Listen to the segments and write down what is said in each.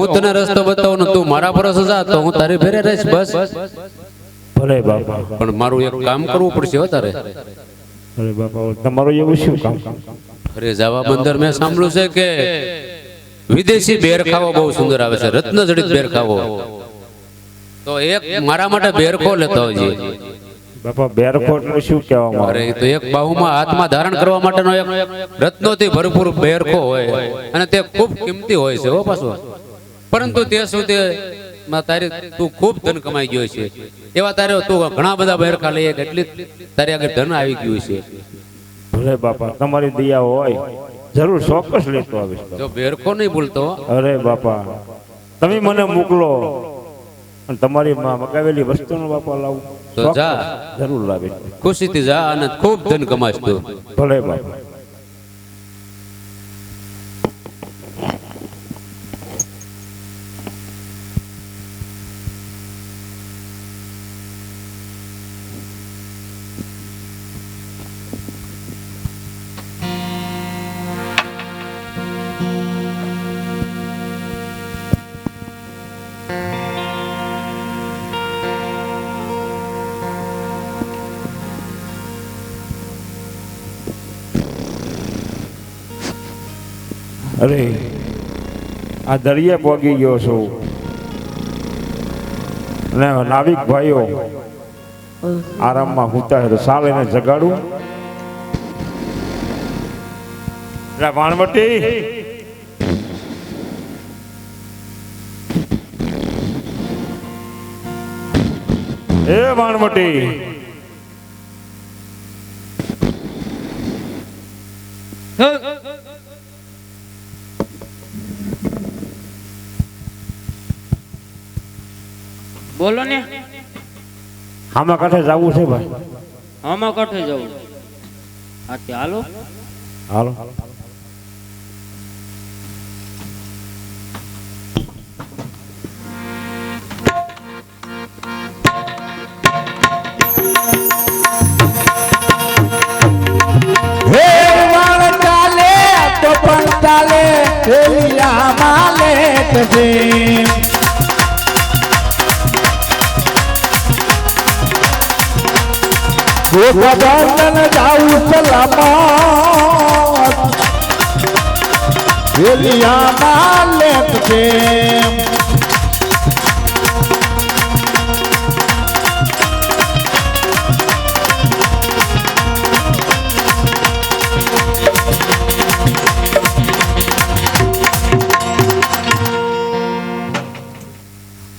હું તને રસ્તો બતાવું તું મારા ભરોસે જા તો હું તારી ભેરે રહીશ બસ. ભલે બાપા. પણ મારું એક કામ કરવું પડશે હો તારે. અરે બાપા તમારું એવું શું કામ? અરે જવા બંદર મેં સાંભળ્યું છે કે વિદેશી બેર ખાવો બહુ સુંદર આવે છે રત્ન જડિત બેર ખાવો. તો એક મારા માટે બેરખો લેતો આવજે બાપા બેરકોટનું શું કહેવામાં અરે તો એક બાહુમાં હાથમાં ધારણ કરવા માટેનો એક રત્નોથી ભરપૂર બેરખો હોય. અને તે ખૂબ કિંમતી હોય છે હો પાછો. પરંતુ તે સુધી માં તારી તું ખૂબ ધન કમાઈ ગયો છે. એવા તારે તું ઘણા બધા બહેરખા લઈએ એટલી તારી આગળ ધન આવી ગયું છે. ભલે બાપા તમારી દયા હોય જરૂર ચોક્કસ લેતો આવીશ જો બેરખો નહીં ભૂલતો. અરે બાપા તમે મને મોકલો. તમારી માં મગાવેલી વસ્તુનો બાપા લાવું. તો જા. જરૂર લાવીશ. ખુશીથી જા અને ખૂબ ધન કમાશ તું. ભલે બાપા. અરે, આ દરિયે પોગી ગયો છું. ને નાવિક ભાઈઓ, આરામમાં હુતા તો સાલ એને જગાડું વાણવટી એ વાણવટી બોલો ને. આમાં કાંઠે જવું છે ભાઈ? આમાં કાંઠે જવું? હા ચાલો હાલો. હાલો. હે વાણ ચાલે તો પણ ચાલે માલે તજે ગોપાદન જાઉં સલામત. એલિયા માલે તજે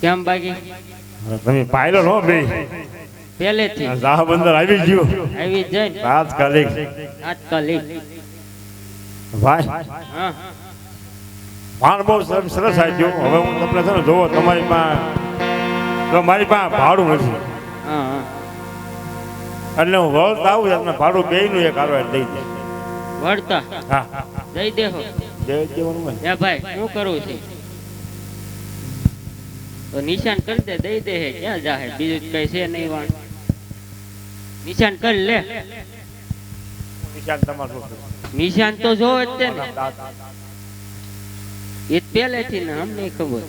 કેમ બાકી? તમે પાયલો નો બે પહેલેથી જાહ બંદર આવી ગયો. આવી જઈ તાત્કાલિક. તાત્કાલિક. ભાઈ. હા. ભાણ બહુ સરસ ગયું. હવે હું તમને છે ને જોવો તમારી પાસે મારી પાસે ભાડું નથી. હા હા. એટલે હું વળત આવું તમને ભાડું બે નું એક આરો દઈ દે વળતા? હા. દઈ દેહો. દે દેવાનું હે ભાઈ શું કરું છું? તો નિશાન કરી દે દઈ દે હે ક્યાં જાહે? બીજું કઈ છે નહીં વાણ નિશાન કરી લે. નિશાન તમારું નિશાન તો જો જ તે ને. એ પહેલેથી ને અમને ખબર.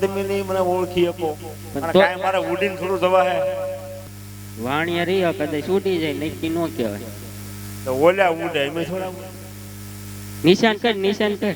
તમે નહીં મને ઓળખી શકો. પણ અને તો- કાંઈ મારે ઉડીને થોડું જવા હે વાણિયા કદાચ છૂટી જાય નક્કી નો કહેવાય. તો ઓલ્યા ઉડે એમ થોડા નિશાન કર નિશાન કર.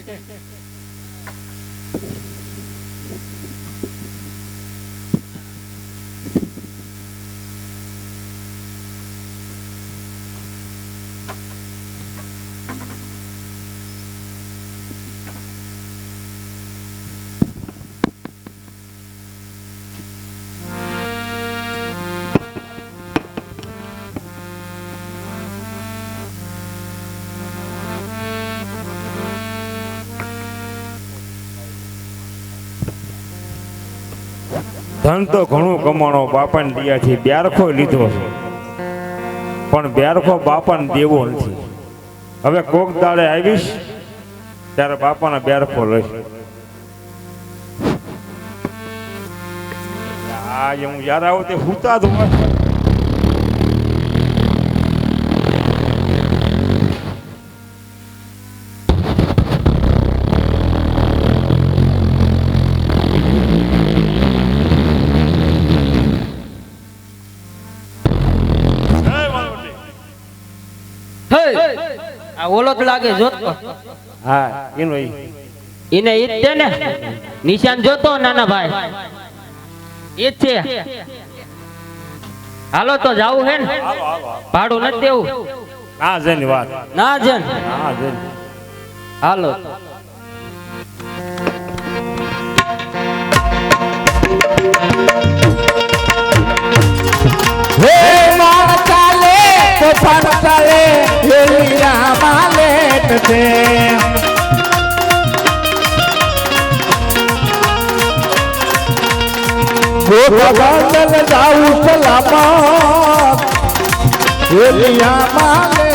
ધન તો ઘણું કમાણો બાપાને દિયાથી બ્યારખો લીધો છે. પણ બ્યારખો બાપાને દેવો નથી. હવે કોક દાડે આવીશ, ત્યારે બાપાના બ્યારખો લઈશ. આ હું યાર આવું તે હુતા જ ઓલો જ લાગે જોતો હા એનો ઈ. એને ઈ જ છે ને? નિશાન જોતો નાના ભાઈ. ઈ જ છે. હાલો તો જાવું હે ને? ભાડું નથી દેવું. ના જેની વાત. ના જન. હા જેન હાલો. હે માણ છે. બંધન જાઉં સલામત હેલિયા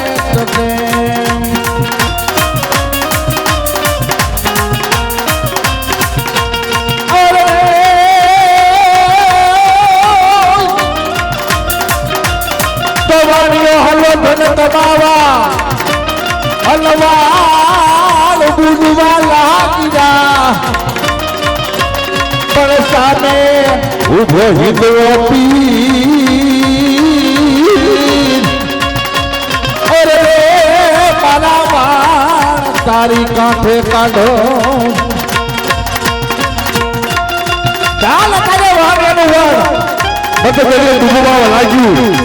બુડવા લાગ્યા પણ સામે ઊભો હિંદો પી અરે મારા વાળ તારી કાંઠે કાઢો. ચાલ કરે વાગેનું વળ મત કરી ડૂબવા લાગ્યું.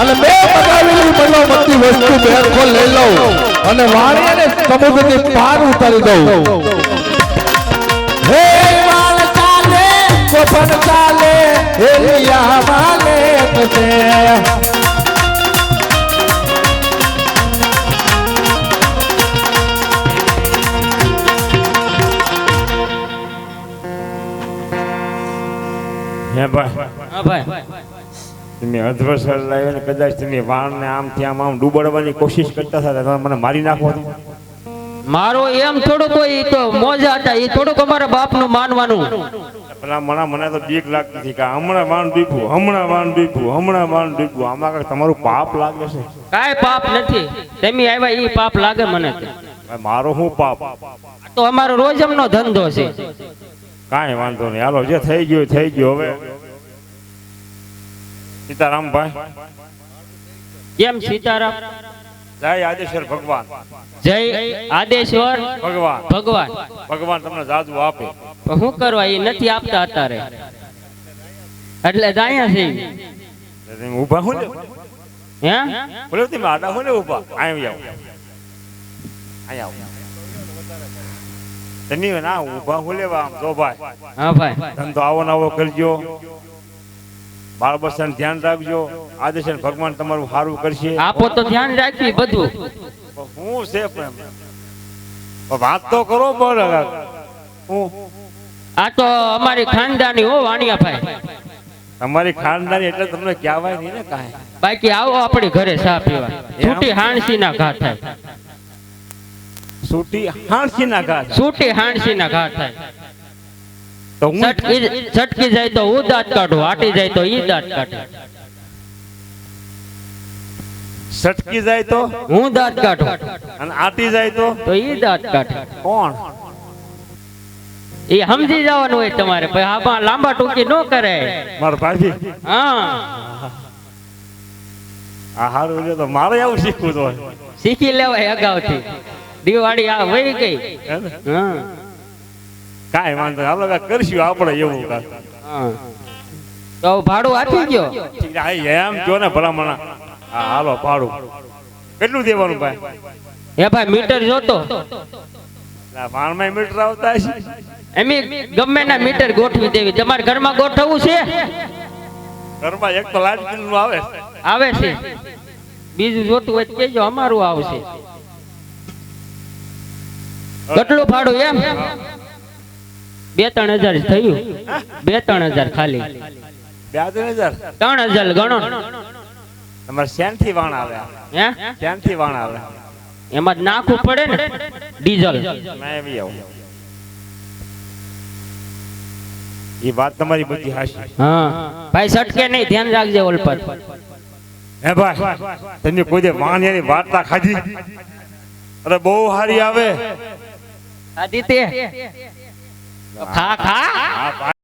અને બે બગાવેલી બધી વસ્તુ બેરખો લઈ લઉં. અને વાણીને સમુદ્રથી પાર ઉતારી દઉં. હે વાળ ચાલે કોફન ચાલે, હે લિયા વાલે હે તમે અધવસર લાવ્યો ને કદાચ તમે વાણને આમથી આમ આમ ડૂબાડવાની કોશિશ કરતા હતા તમે મને મારી નાખો મારો એમ થોડુંક હોય તો મોજા હતા એ થોડુંક અમારા બાપનું માનવાનું. પેલા મને મને તો બીક લાગતી હતી કે હમણાં વાણ ડૂબ્યું હમણાં વાણ ડૂબ્યું હમણાં વાણ ડૂબ્યું. આમાં કાંઈક તમારું પાપ લાગે છે? કાંઈ પાપ નથી. તમે આવ્યા એ પાપ લાગે મને. મારો શું પાપ? તો અમારો રોજમનો ધંધો છે. કાંઈ વાંધો નહીં. હાલો જે થઈ ગયું થઈ ગયું. હવે સીતારામભાઈ કેમ સીતારામ? જય આદેશ્વર ભગવાન. જય આદેશ્વર ભગવાન. ભગવાન. ભગવાન તમને જાદુ આપે. શું કરવા એ નથી આપતા અત્યારે? એટલે જ છે ઊભા હું હે? બોલો તમે આડા હું ઊભા? અહીં આવ. અહીં આવ. તમે ના ઊભા હું લેવા આમ જો ભાઈ. હા ભાઈ. ધંધો આવો નવો કરજો. બાળ બચ્ચાને ધ્યાન રાખજો. આદેશન ભગવાન તમારું સારું કરશે. આપો તો ધ્યાન રાખી બધું. હું છે વાત તો કરો હું? આ તો અમારી ખાનદાની હો વાણિયા ભાઈ તમારી ખાનદાની એટલે તમને કહેવાય નહીં ને કાંઈ. બાકી આવો આપણી ઘરે ચા પીવા. છૂટી હાણસી ના ઘા થાય. સૂટી હાણસી ના ઘા. છૂટી હાણસી ના ઘા થાય. તો હું છટકી જાય તો હું દાંત કાઢું આટી જાય તો ઈ દાંત કાઢે. સટકી જાય તો? હું દાંત કાઢું. અને આટી જાય તો? તો ઈ દાંત કાઢે. કોણ? એ સમજી જવાનું હોય તમારે આમાં લાંબા ટૂંકી ન કરે. મારા ભાભી? હા. આ હારું છે તો મારે આવું શીખવું તો શીખી લેવાય અગાઉથી. દિવાળી આ વહી ગઈ. હા. કાંઈ વાંધો આપણે કરશું આપણે એવું કા તો ભાડું આપી ગયો? એમ જો ને ભલામણા. હા હાલો ભાડું. કેટલું દેવાનું ભાઈ? હે ભાઈ મીટર જોતો. વાણમાં મીટર આવતા હશે. એમ ગમે ના મીટર ગોઠવી દેવી. તમારે ઘરમાં ગોઠવવું છે? ઘરમાં એક તો લાઈટ બિલનું આવે. આવે છે. બીજું જોતું હોય તો કેજો અમારું આવશે. કેટલું ભાડું એમ? બે ત્રણ હજાર થયું. બે ત્રણ હજાર ખાલી. બે ત્રણ હજાર? ત્રણ હજાર ગણો તમારે શેનથી વાણ આવે? હે? શેનથી વાણ આવે? એમાં જ નાખવું પડે ને. ડીઝલ. એ વાત તમારી બધી હાશી હા. ભાઈ સટકે નહીં. ધ્યાન રાખજે ઓલપત હે ભાઈ તમે કોઈ દે વાણિયાની વાર્તા ખાધી? અરે બહુ સારી આવે. આદિત્ય 卡卡。